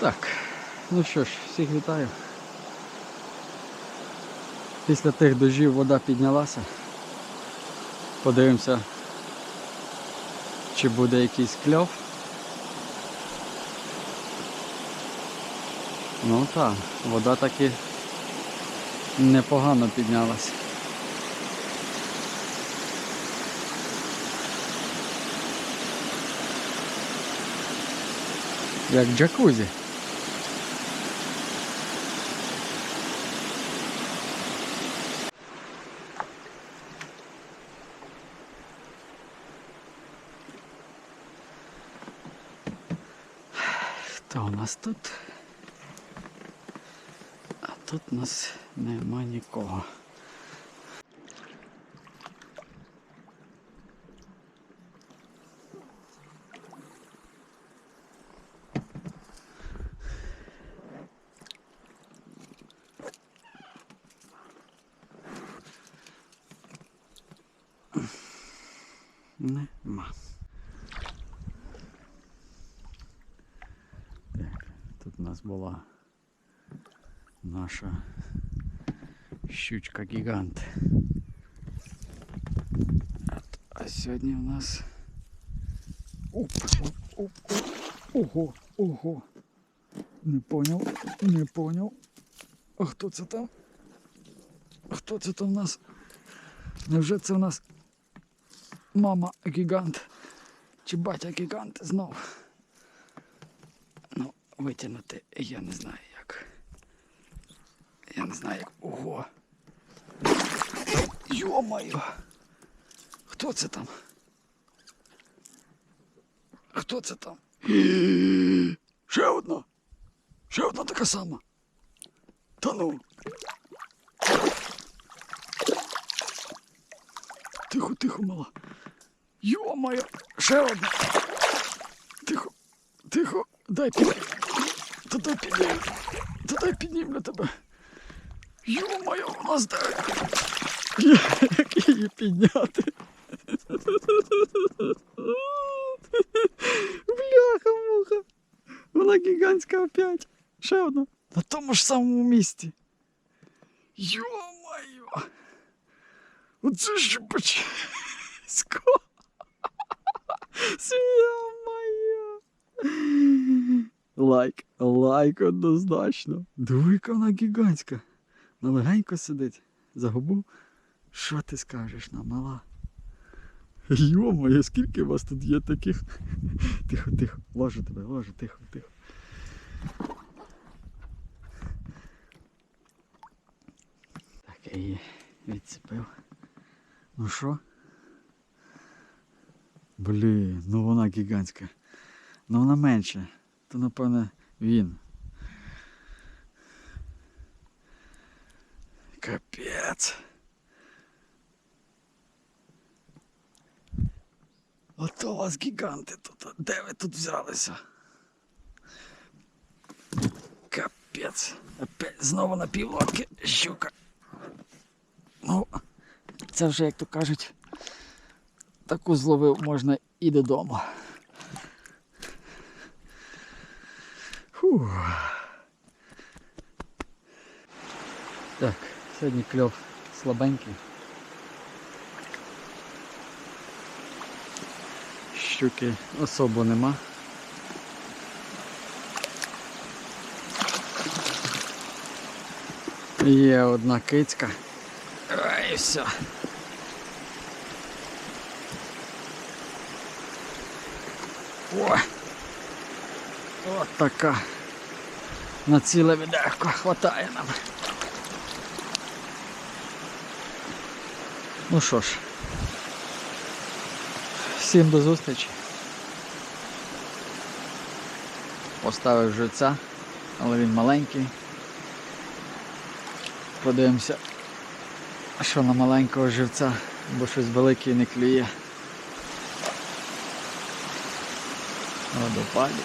Так, ну що ж, всіх вітаю. Після тих дождів вода піднялася. Подивимося, чи буде якийсь кльов. Ну так, вода таки непогано піднялася. Як джакузі. Хто у нас тут? А тут у нас нема нікого. Нема. нас була наша щучка гігант. А, т- а сьогодні у нас. Оп, оп, оп, оп. Ого, ого. Не поняв, не поняв. А хто це там? Хто це там у нас? Невже це у нас мама гігант? Чи батя гігант знов? Ну, витягнути я не знаю як. Я не знаю як. Ого. Йо-моє. Хто це там? Хто це там? Ще одна. Ще одна така сама. Та ну. Тихо, тихо, мала. Йо-моє. Ще одна. Тихо, тихо. Дай піднім. Та дай піднім. Та дай піднімлю тебе. Йо-моє, у нас дай. Як її підняти? Бляха-муха. Вона гігантська опять. Ще одна. На тому ж самому місці. Йо-моє. Оце ж почисько. Йо-моє. Лайк, лайк однозначно. Двойка вона гігантська. Ну легенько сидить. Загубу. Що ти скажеш нам, мала? Йо-моє, скільки у вас тут є таких? Тихо, тихо, ложу тебе, ложу, тихо, тихо. Так, я її відцепив. Ну що? Блін, ну вона гігантська. Ну вона менша. То напевно він. Капець. Ото у вас гіганти тут. Де ви тут взялися? Капець. Опять знову на півлодки щука. Ну, це вже, як то кажуть, таку зловив можна і додому. Фух. Так, сьогодні кльов слабенький. Щуки особо нема. Є одна кицька. І все. О! От така. На ціле відерко хватає нам. Ну що ж, всім до зустрічі. Поставив живця, але він маленький. Подивимося, що на маленького живця, бо щось велике не клює. Водопадик.